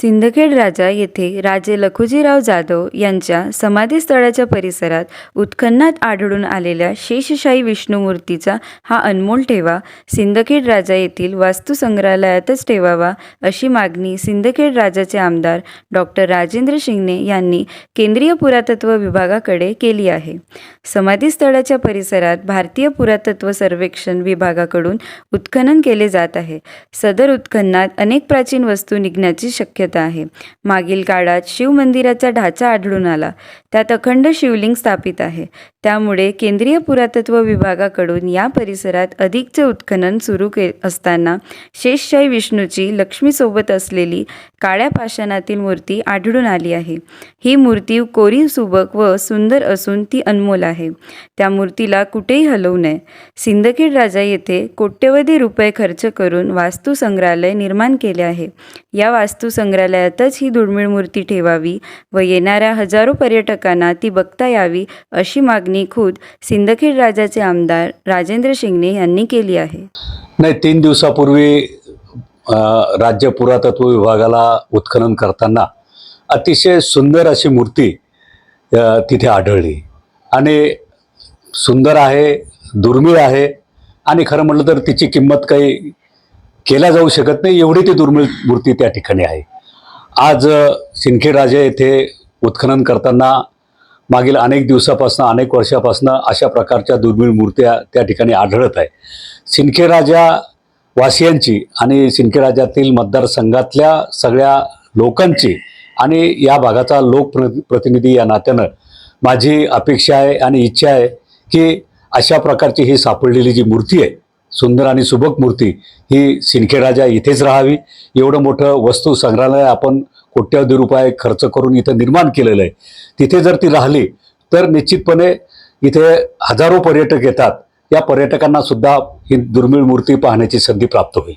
सिंदखेड राजा येथे राजे लखुजीराव जाधव यांच्या समाधीस्थळाच्या परिसरात उत्खननात आढळून आलेल्या शेषशाही विष्णुमूर्तीचा हा अनमोल ठेवा सिंदखेड राजा येथील वास्तुसंग्रहालयातच ठेवावा अशी मागणी सिंदखेड राजाचे आमदार डॉक्टर राजेंद्र शिंगणे यांनी केंद्रीय पुरातत्व विभागाकडे केली आहे. समाधीस्थळाच्या परिसरात भारतीय पुरातत्व सर्वेक्षण विभागाकडून उत्खनन केले जात आहे. सदर उत्खननात अनेक प्राचीन वस्तू निघण्याची शक्यता आहे. मागील काळात शिवमंदिराचा ढाचा आढळून आला. त्यात अखंड शिवलिंग स्थापित आहे. त्यामुळे केंद्रीय पुरातत्व विभागाकडून या परिसरात अधिकचे उत्खनन सुरू के असताना शेषशाही विष्णूची लक्ष्मीसोबत असलेली काळ्या पाषाणातील मूर्ती आढळून आली आहे. ही मूर्ती कोरीव सुबक व सुंदर असून ती अनमोल आहे. त्या मूर्तीला कुठेही हलवू नये. सिंदखेड राजा येथे कोट्यवधी रुपये खर्च करून वास्तू संग्रहालय निर्माण केले आहे. या वास्तू संग्रहालयातच ही दुर्मिळ मूर्ती ठेवावी व येणाऱ्या हजारो पर्यटकांना ती बघता यावी अशी मागणी खुद सिंदखेड राजाचे आमदार राजेंद्र शिंगणे यांनी केली आहे. नाही तीन दिवसापूर्वी राज्य पुरातत्व विभागाला उत्खनन करताना अतिशय सुंदर अशी मूर्ती तिथे आढळली. आणि सुंदर आहे दुर्मिळ आहे आणि खरं म्हटलं तर तिची किंमत काही केल्या जाऊ शकत नाही एवढी ती दुर्मिळ मूर्ती त्या ठिकाणी आहे. आज सिंखेराजे सिंदखेड राजा येथे उत्खनन करताना मागील अनेक दिवसापासून अनेक वर्षापासून अशा प्रकारच्या दुर्मिळ मूर्त्या त्या ठिकाणी आढळत आहे. सिंखेराजा वासियांची आणि सिंखेराजातील मतदारसंघातल्या सगळ्या लोकांची आणि या भागाचा लोकप्रति प्रतिनिधी या नात्यानं माझी अपेक्षा आहे आणि इच्छा आहे की अशा प्रकारची ही सापडलेली जी मूर्ती आहे सुंदर आणि सुबक मूर्ती ही सिंखेराजा इथेच राहावी. एवढं मोठं वस्तू संग्रहालय आपण कोट्यावधी रुपये खर्च करून इथं निर्माण केलेलं आहे. तिथे जर ती राहिली तर निश्चितपणे इथे हजारो पर्यटक येतात. या पर्यटकांना सुद्धा ही दुर्मिळ मूर्ती पाहण्याची संधी प्राप्त होईल.